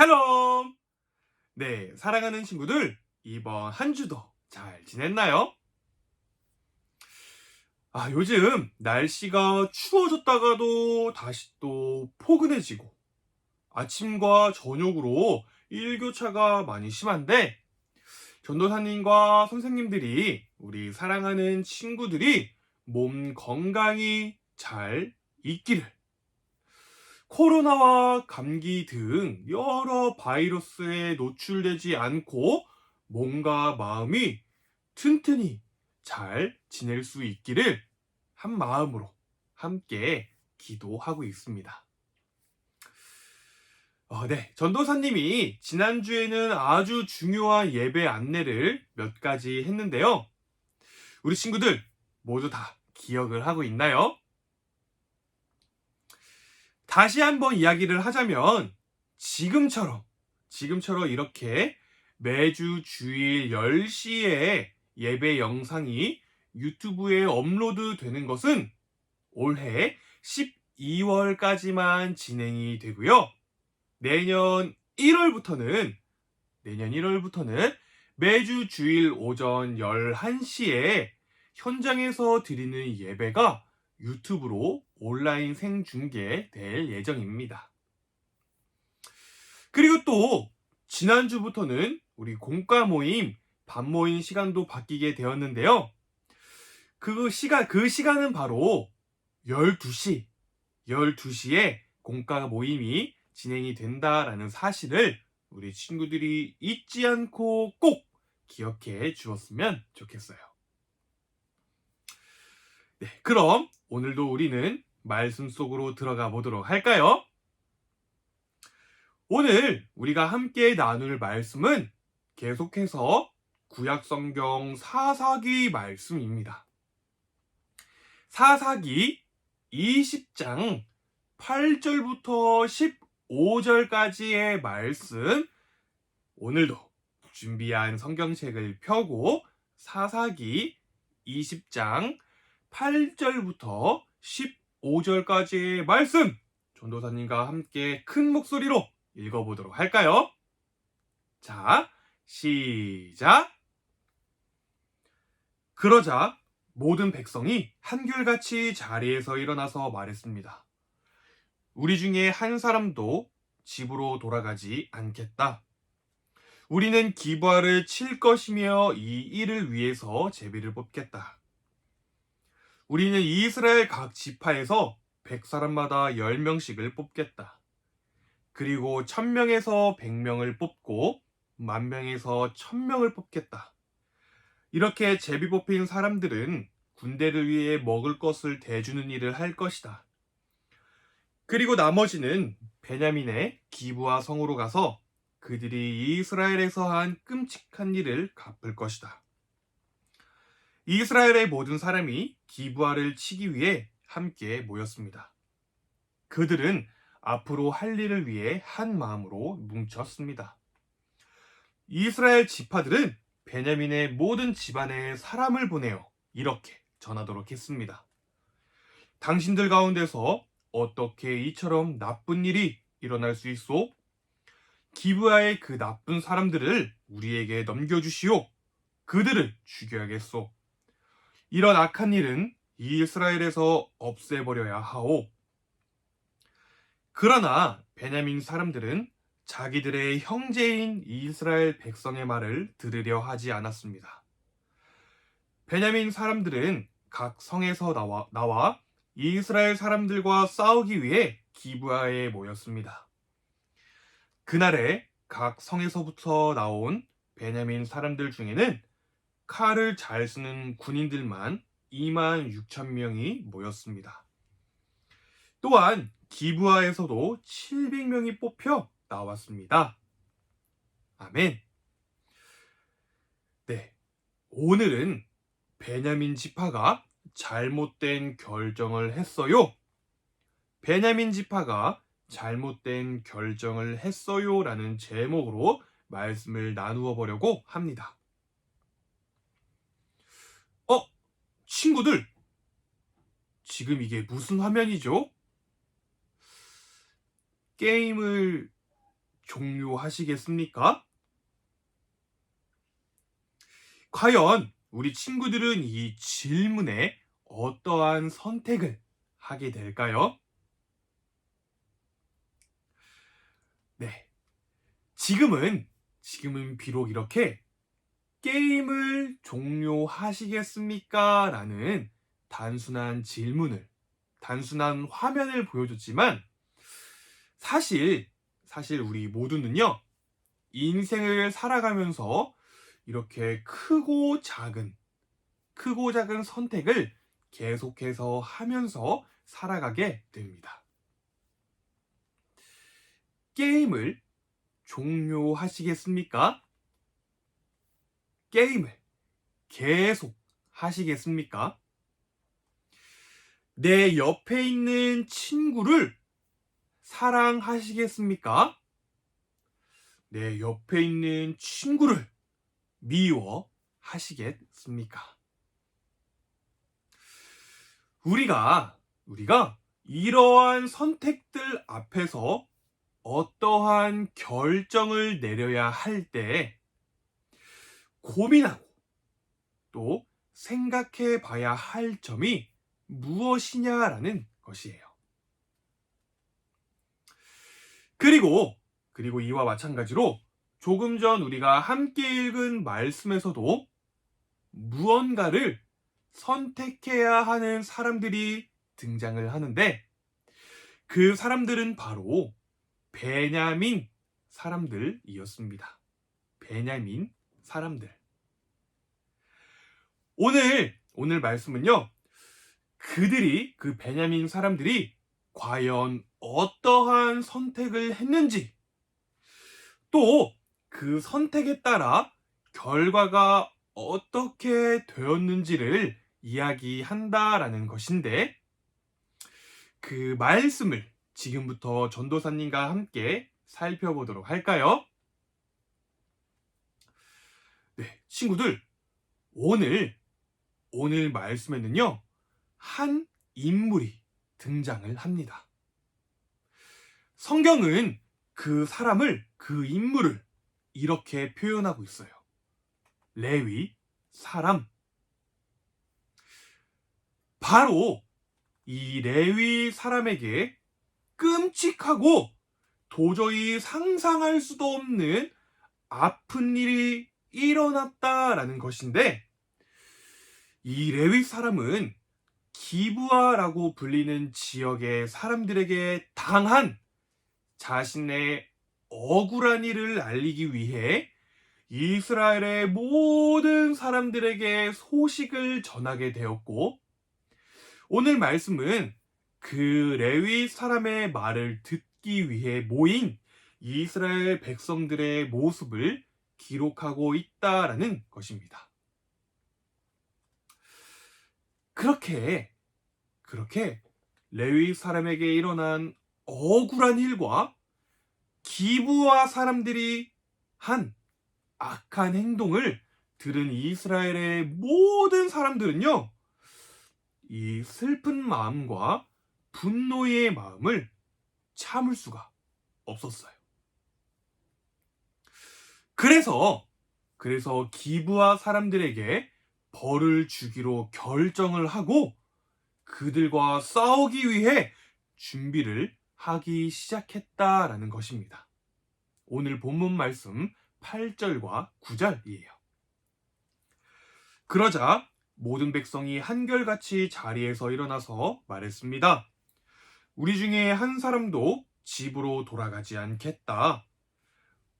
샬롬! 네, 사랑하는 친구들, 이번 한 주도 잘 지냈나요? 아, 요즘 날씨가 추워졌다가도 다시 또 포근해지고, 아침과 저녁으로 일교차가 많이 심한데, 전도사님과 선생님들이 우리 사랑하는 친구들이 몸 건강히 잘 있기를 코로나와 감기 등 여러 바이러스에 노출되지 않고 몸과 마음이 튼튼히 잘 지낼 수 있기를 한 마음으로 함께 기도하고 있습니다. 어, 네. 전도사님이 지난주에는 아주 중요한 예배 안내를 몇 가지 했는데요. 우리 친구들 모두 다 기억을 하고 있나요? 다시 한번 이야기를 하자면 지금처럼 지금처럼 이렇게 매주 주일 10시에 예배 영상이 유튜브에 업로드 되는 것은 올해 12월까지만 진행이 되고요. 내년 1월부터는 내년 1월부터는 매주 주일 오전 11시에 현장에서 드리는 예배가 유튜브로 온라인 생중계될 예정입니다. 그리고 또 지난주부터는 우리 공과 모임 반 모임 시간도 바뀌게 되었는데요. 그 시간 그 시간은 바로 12시 12시에 공과 모임이 진행이 된다라는 사실을 우리 친구들이 잊지 않고 꼭 기억해 주었으면 좋겠어요. 네, 그럼 오늘도 우리는 말씀 속으로 들어가 보도록 할까요? 오늘 우리가 함께 나눌 말씀은 계속해서 구약성경 사사기 말씀입니다. 사사기 20장 8절부터 15절까지의 말씀 오늘도 준비한 성경책을 펴고 사사기 20장 8절부터 15절까지의 말씀 전도사님과 함께 큰 목소리로 읽어보도록 할까요? 자, 시작! 그러자 모든 백성이 한결같이 자리에서 일어나서 말했습니다. 우리 중에 한 사람도 집으로 돌아가지 않겠다. 우리는 기부화를 칠 것이며 이 일을 위해서 제비를 뽑겠다. 우리는 이스라엘 각 지파에서 100사람마다 10명씩을 뽑겠다. 그리고 1000명에서 100명을 뽑고 만명에서 1000명을 뽑겠다. 이렇게 제비 뽑힌 사람들은 군대를 위해 먹을 것을 대주는 일을 할 것이다. 그리고 나머지는 베냐민의 기부와 성으로 가서 그들이 이스라엘에서 한 끔찍한 일을 갚을 것이다. 이스라엘의 모든 사람이 기부화를 치기 위해 함께 모였습니다. 그들은 앞으로 할 일을 위해 한 마음으로 뭉쳤습니다. 이스라엘 지파들은 베냐민의 모든 집안에 사람을 보내어 이렇게 전하도록 했습니다. 당신들 가운데서 어떻게 이처럼 나쁜 일이 일어날 수 있소? 기브아의 그 나쁜 사람들을 우리에게 넘겨주시오. 그들을 죽여야겠소. 이런 악한 일은 이스라엘에서 없애버려야 하오. 그러나 베냐민 사람들은 자기들의 형제인 이스라엘 백성의 말을 들으려 하지 않았습니다. 베냐민 사람들은 각 성에서 나와, 나와 이스라엘 사람들과 싸우기 위해 기브아에 모였습니다. 그날에 각 성에서부터 나온 베냐민 사람들 중에는 칼을 잘 쓰는 군인들만 2만 6천 명이 모였습니다. 또한 기브아에서도 700명이 뽑혀 나왔습니다. 아멘. 네. 오늘은 베냐민 지파가 잘못된 결정을 했어요. 베냐민 지파가 잘못된 결정을 했어요. 라는 제목으로 말씀을 나누어 보려고 합니다. 어, 친구들. 지금 이게 무슨 화면이죠? 게임을 종료하시겠습니까? 과연 우리 친구들은 이 질문에 어떠한 선택을 하게 될까요? 네. 지금은, 지금은 비록 이렇게 게임을 종료하시겠습니까? 라는 단순한 질문을, 단순한 화면을 보여줬지만, 사실, 사실 우리 모두는요, 인생을 살아가면서 이렇게 크고 작은, 크고 작은 선택을 계속해서 하면서 살아가게 됩니다. 게임을 종료하시겠습니까? 게임을 계속 하시겠습니까? 내 옆에 있는 친구를 사랑하시겠습니까? 내 옆에 있는 친구를 미워하시겠습니까? 우리가, 우리가 이러한 선택들 앞에서 어떠한 결정을 내려야 할 때 고민하고 또 생각해 봐야 할 점이 무엇이냐라는 것이에요. 그리고, 그리고 이와 마찬가지로 조금 전 우리가 함께 읽은 말씀에서도 무언가를 선택해야 하는 사람들이 등장을 하는데 그 사람들은 바로 베냐민 사람들이었습니다. 베냐민 사람들. 오늘, 오늘 말씀은요, 그들이, 그 베냐민 사람들이 과연 어떠한 선택을 했는지, 또 그 선택에 따라 결과가 어떻게 되었는지를 이야기한다라는 것인데, 그 말씀을 지금부터 전도사님과 함께 살펴보도록 할까요? 네, 친구들, 오늘, 오늘 말씀에는요, 한 인물이 등장을 합니다. 성경은 그 사람을, 그 인물을 이렇게 표현하고 있어요. 레위, 사람. 바로 이 레위 사람에게 끔찍하고 도저히 상상할 수도 없는 아픈 일이 일어났다라는 것인데 이 레위 사람은 기부아라고 불리는 지역의 사람들에게 당한 자신의 억울한 일을 알리기 위해 이스라엘의 모든 사람들에게 소식을 전하게 되었고 오늘 말씀은 그 레위 사람의 말을 듣기 위해 모인 이스라엘 백성들의 모습을 기록하고 있다라는 것입니다. 그렇게, 그렇게 레위 사람에게 일어난 억울한 일과 기부와 사람들이 한 악한 행동을 들은 이스라엘의 모든 사람들은요, 이 슬픈 마음과 분노의 마음을 참을 수가 없었어요. 그래서, 그래서 기부와 사람들에게 벌을 주기로 결정을 하고 그들과 싸우기 위해 준비를 하기 시작했다라는 것입니다. 오늘 본문 말씀 8절과 9절이에요. 그러자 모든 백성이 한결같이 자리에서 일어나서 말했습니다. 우리 중에 한 사람도 집으로 돌아가지 않겠다.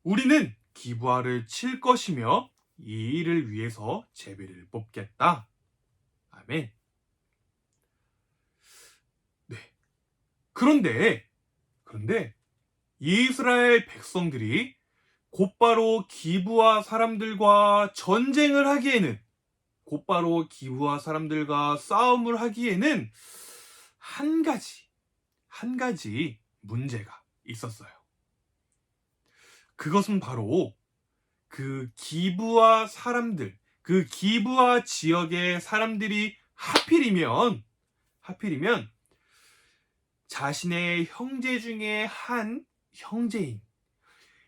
우리는 기부아를 칠 것이며 이 일을 위해서 제비를 뽑겠다. 아멘. 네. 그런데, 그런데 이스라엘 백성들이 곧바로 기부와 사람들과 전쟁을 하기에는 곧바로 기부와 사람들과 싸움을 하기에는 한 가지, 한 가지 문제가 있었어요. 그것은 바로 그 기부와 사람들, 그 기부와 지역의 사람들이 하필이면, 하필이면 자신의 형제 중에 한 형제인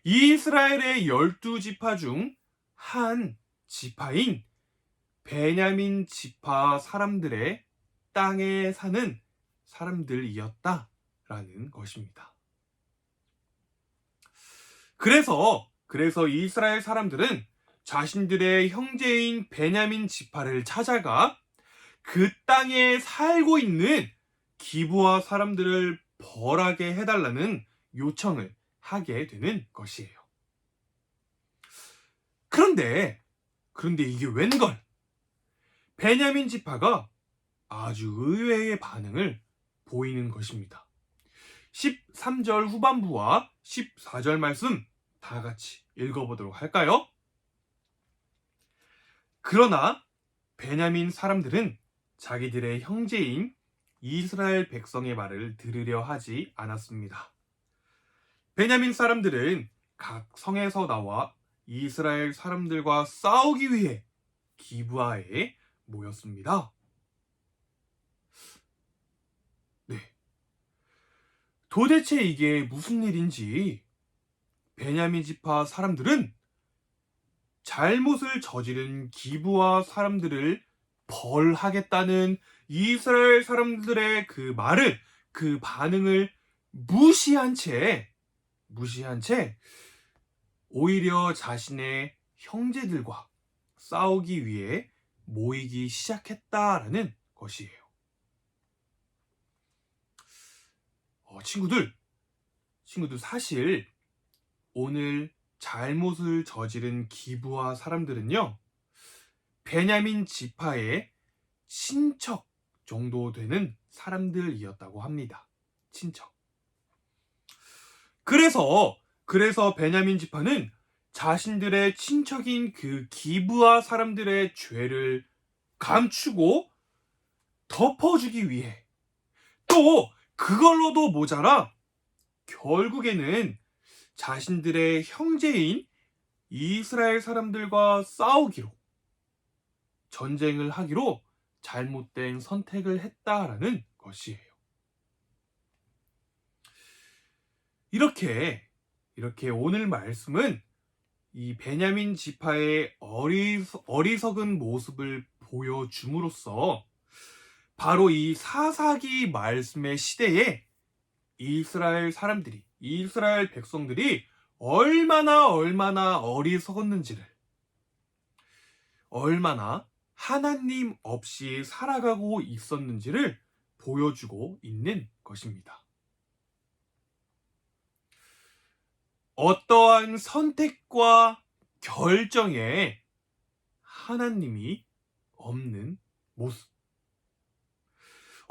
이스라엘의 열두 지파 중 한 지파인 베냐민 지파 사람들의 땅에 사는 사람들이었다라는 것입니다. 그래서 그래서 이스라엘 사람들은 자신들의 형제인 베냐민 지파를 찾아가 그 땅에 살고 있는 기부와 사람들을 벌하게 해달라는 요청을 하게 되는 것이에요. 그런데, 그런데 이게 웬걸? 베냐민 지파가 아주 의외의 반응을 보이는 것입니다. 13절 후반부와 14절 말씀 다 같이 읽어보도록 할까요? 그러나 베냐민 사람들은 자기들의 형제인 이스라엘 백성의 말을 들으려 하지 않았습니다. 베냐민 사람들은 각 성에서 나와 이스라엘 사람들과 싸우기 위해 기부하에 모였습니다. 네. 도대체 이게 무슨 일인지 베냐민 지파 사람들은 잘못을 저지른 기부와 사람들을 벌하겠다는 이스라엘 사람들의 그 말을 그 반응을 무시한 채 무시한 채 오히려 자신의 형제들과 싸우기 위해 모이기 시작했다라는 것이에요. 어, 친구들, 친구들 사실 오늘 잘못을 저지른 기부와 사람들은요, 베냐민 지파의 친척 정도 되는 사람들이었다고 합니다. 친척. 그래서, 그래서 베냐민 지파는 자신들의 친척인 그 기부와 사람들의 죄를 감추고 덮어주기 위해 또 그걸로도 모자라 결국에는 자신들의 형제인 이스라엘 사람들과 싸우기로 전쟁을 하기로 잘못된 선택을 했다라는 것이에요. 이렇게 이렇게 오늘 말씀은 이 베냐민 지파의 어리석, 어리석은 모습을 보여줌으로써 바로 이 사사기 말씀의 시대에 이스라엘 사람들이 이스라엘 백성들이 얼마나 얼마나 어리석었는지를 얼마나 하나님 없이 살아가고 있었는지를 보여주고 있는 것입니다. 어떠한 선택과 결정에 하나님이 없는 모습.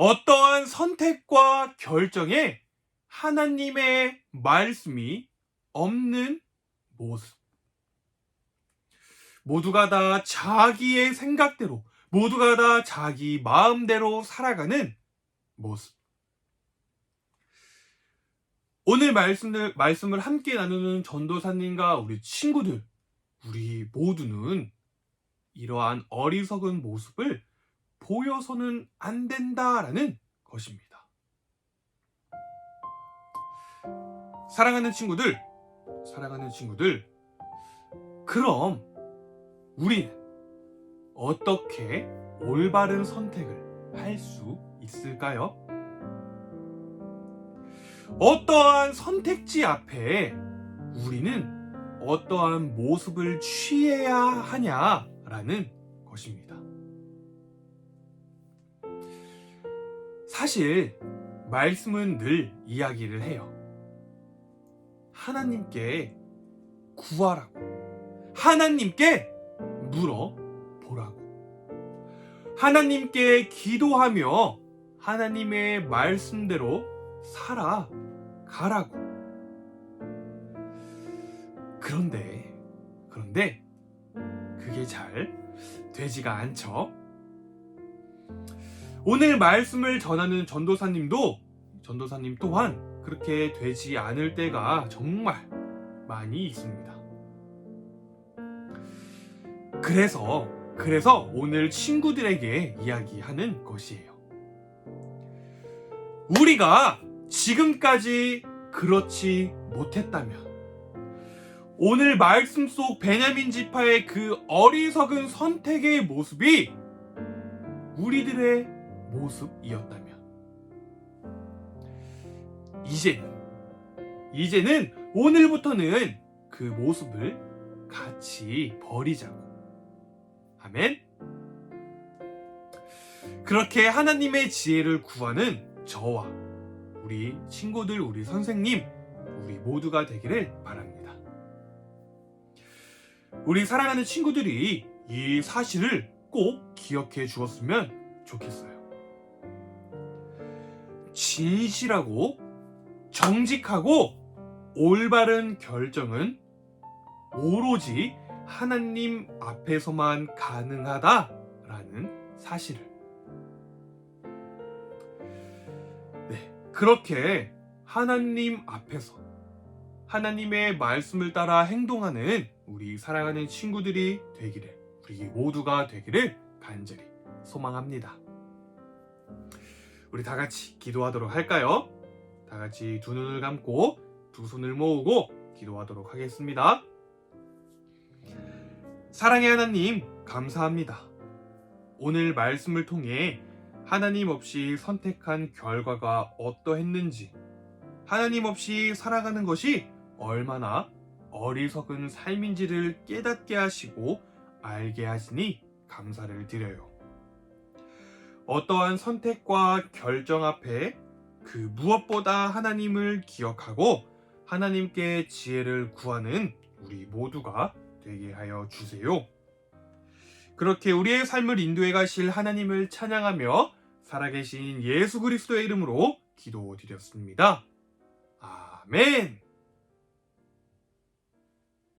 어떠한 선택과 결정에 하나님의 말씀이 없는 모습. 모두가 다 자기의 생각대로, 모두가 다 자기 마음대로 살아가는 모습. 오늘 말씀을, 말씀을 함께 나누는 전도사님과 우리 친구들, 우리 모두는 이러한 어리석은 모습을 보여서는 안 된다라는 것입니다. 사랑하는 친구들, 사랑하는 친구들, 그럼 우리는 어떻게 올바른 선택을 할 수 있을까요? 어떠한 선택지 앞에 우리는 어떠한 모습을 취해야 하냐라는 것입니다. 사실 말씀은 늘 이야기를 해요. 하나님께 구하라고. 하나님께 물어보라고. 하나님께 기도하며 하나님의 말씀대로 살아가라고. 그런데, 그런데, 그게 잘 되지가 않죠. 오늘 말씀을 전하는 전도사님도, 전도사님 또한 그렇게 되지 않을 때가 정말 많이 있습니다. 그래서, 그래서 오늘 친구들에게 이야기하는 것이에요. 우리가 지금까지 그렇지 못했다면, 오늘 말씀 속 베냐민 지파의 그 어리석은 선택의 모습이 우리들의 모습이었다면. 이제는 이제는 오늘부터는 그 모습을 같이 버리자고. 아멘. 그렇게 하나님의 지혜를 구하는 저와 우리 친구들 우리 선생님 우리 모두가 되기를 바랍니다. 우리 사랑하는 친구들이 이 사실을 꼭 기억해 주었으면 좋겠어요. 진실하고 정직하고 올바른 결정은 오로지 하나님 앞에서만 가능하다라는 사실을. 네, 그렇게 하나님 앞에서 하나님의 말씀을 따라 행동하는 우리 사랑하는 친구들이 되기를 우리 모두가 되기를 간절히 소망합니다. 우리 다 같이 기도하도록 할까요? 다 같이 두 눈을 감고 두 손을 모으고 기도하도록 하겠습니다. 사랑의 하나님, 감사합니다. 오늘 말씀을 통해 하나님 없이 선택한 결과가 어떠했는지, 하나님 없이 살아가는 것이 얼마나 어리석은 삶인지를 깨닫게 하시고 알게 하시니 감사를 드려요. 어떠한 선택과 결정 앞에 그 무엇보다 하나님을 기억하고 하나님께 지혜를 구하는 우리 모두가 되게 하여 주세요. 그렇게 우리의 삶을 인도해 가실 하나님을 찬양하며 살아계신 예수 그리스도의 이름으로 기도드렸습니다. 아멘.